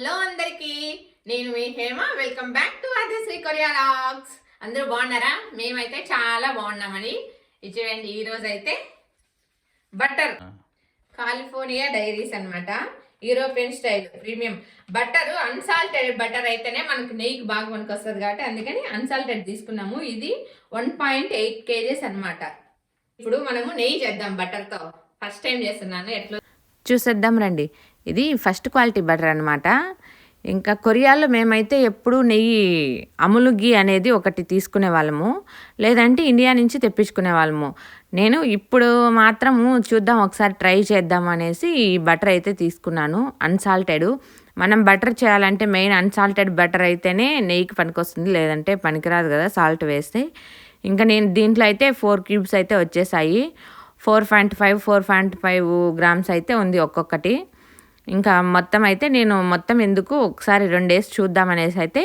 Hello అందరికి నేను మీ Hema. Welcome back to Sri Korea logs అందరూ బాగున్నారా? మేమైతే చాలా బాగున్నామని. చూడండి ఈ రోజు అయితే బట్టర్ కాలిఫోర్నియా డైరీస్ అన్నమాట. European style premium butter unsalted butter అయితేనే మనకు నెయ్యికి బాగా మనకు వస్తుంది కాబట్టి అందుకని అన్సాల్టెడ్ తీసుకున్నాము. ఇది వన్ పాయింట్ ఎయిట్ కేజెస్ అనమాట ఇప్పుడు మనము నెయ్యి చేద్దాం బటర్తో ఫస్ట్ టైం చేస్తున్నాను ఎట్లా చూసేద్దాం రండి. ఇది ఫస్ట్ క్వాలిటీ బటర్ అనమాట ఇంకా కొరియాలో మేమైతే ఎప్పుడూ నెయ్యి అములు గీ అనేది ఒకటి తీసుకునే వాళ్ళము. లేదంటే ఇండియా నుంచి తెప్పించుకునే వాళ్ళము. నేను ఇప్పుడు మాత్రము చూద్దాం ఒకసారి ట్రై చేద్దాం అనేసి ఈ బటర్ అయితే తీసుకున్నాను అన్సాల్టెడ్. మనం బటర్ చేయాలంటే మెయిన్ అన్సాల్టెడ్ బటర్ అయితేనే నెయ్యికి పనికొస్తుంది లేదంటే పనికిరాదు కదా సాల్ట్ వేస్తే. ఇంకా నేను దీంట్లో అయితే ఫోర్ క్యూబ్స్ అయితే వచ్చేసాయి. Four point five four point five grams అయితే ఉంది ఒక్కొక్కటి. ఇంకా మొత్తం అయితే నేను మొత్తం ఎందుకు ఒకసారి రెండు వేసి చూద్దామనేసి అయితే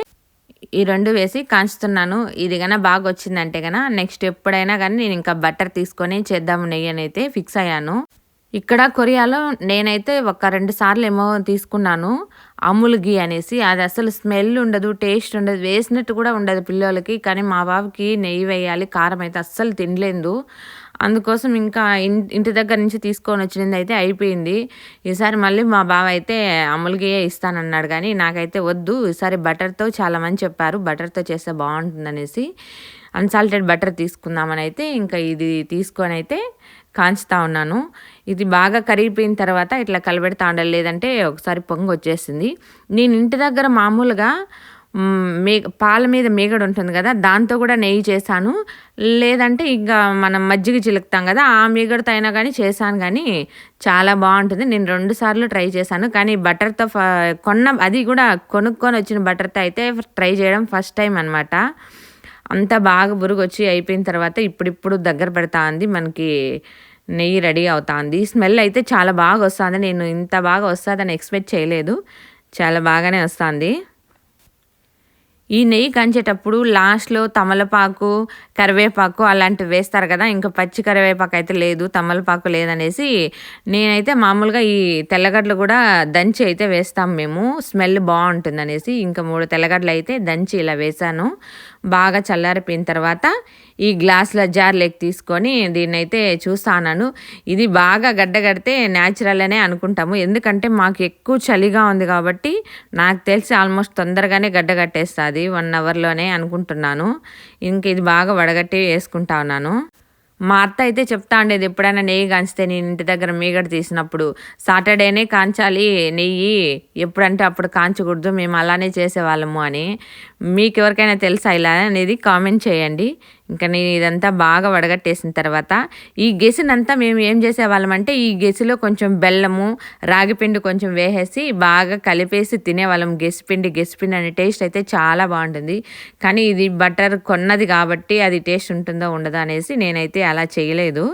ఈ రెండు వేసి కాంచుతున్నాను. ఇది కన్నా బాగా వచ్చిందంటే కన్నా నెక్స్ట్ ఎప్పుడైనా కానీ నేను ఇంకా బటర్ తీసుకొని చేద్దాము నెయ్యి అని అయితే ఫిక్స్ అయ్యాను. ఇక్కడ కొరియాలో నేనైతే ఒక రెండు సార్లు ఏమో తీసుకున్నాను. అమూల్ గీ అనేసి. అది అసలు స్మెల్ ఉండదు టేస్ట్ ఉండదు వేసినట్టు కూడా ఉండదు పిల్లలకి. కానీ మా బాబుకి నెయ్యి వేయాలి కారం అయితే అస్సలు తినలేదు. అందుకోసం ఇంకా ఇంటి దగ్గర నుంచి తీసుకొని వచ్చినది అయితే అయిపోయింది. ఈసారి మళ్ళీ మా బావ అయితే అమలుగే ఇస్తానన్నాడు కానీ నాకైతే వద్దు. ఈసారి బటర్తో చాలా మంది చెప్పారు బటర్తో చేస్తే బాగుంటుందనేసి. అన్సాల్టెడ్ బటర్ తీసుకుందామని అయితే ఇంకా ఇది తీసుకొని అయితే కాంచుతా ఉన్నాను. ఇది బాగా కరిగిపోయిన తర్వాత ఇట్లా కలబెడతా ఉండలేదంటే లేదంటే ఒకసారి పొంగు వచ్చేసింది నేను ఇంటి దగ్గర మామూలుగా మే పాల మీద మేగడ ఉంటుంది కదా దాంతో కూడా నెయ్యి చేశాను. లేదంటే ఇంకా మనం మజ్జిగ చిలుకుతాం కదా ఆ మీగడతో అయినా కానీ చేశాను కానీ చాలా బాగుంటుంది. నేను రెండు సార్లు ట్రై చేశాను కానీ బటర్తో కొన్న అది కూడా కొనుక్కొని వచ్చిన బటర్తో అయితే ట్రై చేయడం ఫస్ట్ టైం అనమాట అంత బాగా బురుగు వచ్చి అయిపోయిన తర్వాత ఇప్పుడిప్పుడు దగ్గర పెడతా ఉంది మనకి నెయ్యి రెడీ అవుతుంది స్మెల్ అయితే చాలా బాగా వస్తుంది నేను ఇంత బాగా వస్తుందని ఎక్స్పెక్ట్ చేయలేదు. చాలా బాగానే వస్తుంది. ఈ నెయ్యి కంచేటప్పుడు లాస్ట్లో తమలపాకు కరివేపాకు అలాంటివి వేస్తారు కదా. ఇంకా పచ్చి కరివేపాకు అయితే లేదు తమలపాకు లేదనేసి నేనైతే మామూలుగా ఈ తెల్లగడ్డలు కూడా దంచి అయితే వేస్తాం మేము. స్మెల్ బాగుంటుంది అనేసి ఇంకా మూడు తెల్లగడ్డలు అయితే దంచి ఇలా వేసాను బాగా చల్లారిపోయిన తర్వాత ఈ గ్లాసుల జార్లోకి తీసుకొని దీన్ని అయితే చూస్తాను ఇది బాగా గడ్డగడితే న్యాచురల్ అనే అనుకుంటాము. ఎందుకంటే మాకు ఎక్కువ చలిగా ఉంది కాబట్టి నాకు తెలిసి ఆల్మోస్ట్ తొందరగానే గడ్డ కట్టేస్తుంది. వన్ అవర్లోనే అనుకుంటున్నాను. ఇంక ఇది బాగా వడగట్టి వేసుకుంటా ఉన్నాను. మా అత్త అయితే చెప్తా ఉండేది ఎప్పుడైనా నెయ్యి కాంచితే నేను ఇంటి దగ్గర మీగడ తీసినప్పుడు సాటర్డేనే కాంచాలి నెయ్యి ఎప్పుడంటే అప్పుడు కాంచకూడదు మేము అలానే చేసేవాళ్ళము అని. మీకు ఎవరికైనా తెలుసా ఇలా అనేది కామెంట్ చేయండి. ఇంకా నేను ఇదంతా బాగా వడగట్టేసిన తర్వాత ఈ గెసినంతా మేము ఏం చేసేవాళ్ళమంటే ఈ గెసిలో కొంచెం బెల్లము రాగిపిండి కొంచెం వేసేసి బాగా కలిపేసి తినేవాళ్ళం. గెసిపిండి గెసిపిండి అనే టేస్ట్ అయితే చాలా బాగుంటుంది. కానీ ఇది బటర్ కొన్నది కాబట్టి అది టేస్ట్ ఉంటుందో ఉండదో అనేసి నేనైతే అలా చేయలేదు.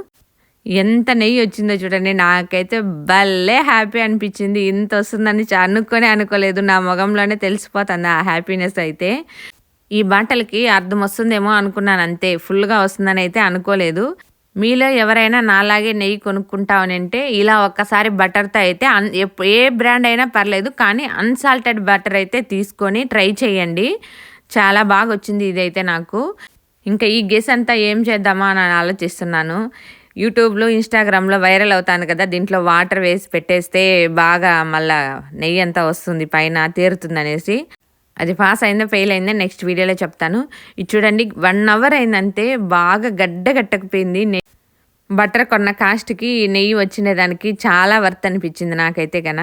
ఎంత నెయ్యి వచ్చిందో చూడండి. నాకైతే భలే హ్యాపీ అనిపించింది. ఇంత వస్తుందని అనుకొని అనుకోలేదు. నా ముఖంలోనే తెలిసిపోతుంది ఆ హ్యాపీనెస్ అయితే. ఈ బట్టలకి అర్థం వస్తుందేమో అనుకున్నాను అంతే. ఫుల్గా వస్తుందని అయితే అనుకోలేదు. మీలో ఎవరైనా నాలాగే నెయ్యి కొనుక్కుంటామని అంటే ఇలా ఒక్కసారి బటర్తో అయితే అన్ ఏ బ్రాండ్ అయినా పర్లేదు కానీ అన్సాల్టెడ్ బటర్ అయితే తీసుకొని ట్రై చేయండి. చాలా బాగా వచ్చింది ఇదైతే నాకు. ఇంకా ఈ గెస్ అంతా ఏం చేద్దామా అని ఆలోచిస్తున్నాను. యూట్యూబ్లో ఇన్స్టాగ్రామ్లో వైరల్ అవుతాను కదా దీంట్లో వాటర్ వేసి పెట్టేస్తే బాగా మళ్ళా నెయ్యి అంతా వస్తుంది పైన తీరుతుంది అనేసి అది పాస్ అయిందో ఫెయిల్ అయిందో నెక్స్ట్ వీడియోలో చెప్తాను. ఇది చూడండి వన్ అవర్ అయిందంటే బాగా గడ్డ గట్టకపోయింది బటర్ కొన్న కాస్ట్కి నెయ్యి వచ్చిన దానికి చాలా వర్త్ అనిపించింది నాకైతే కన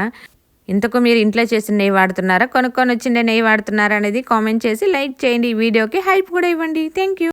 ఇంతకు మీరు ఇంట్లో చేసిన నెయ్యి వాడుతున్నారా కొనుక్కొని వచ్చిన నెయ్యి వాడుతున్నారా అనేది కామెంట్ చేసి లైక్ చేయండి. ఈ వీడియోకి హైప్ కూడా ఇవ్వండి. Thank you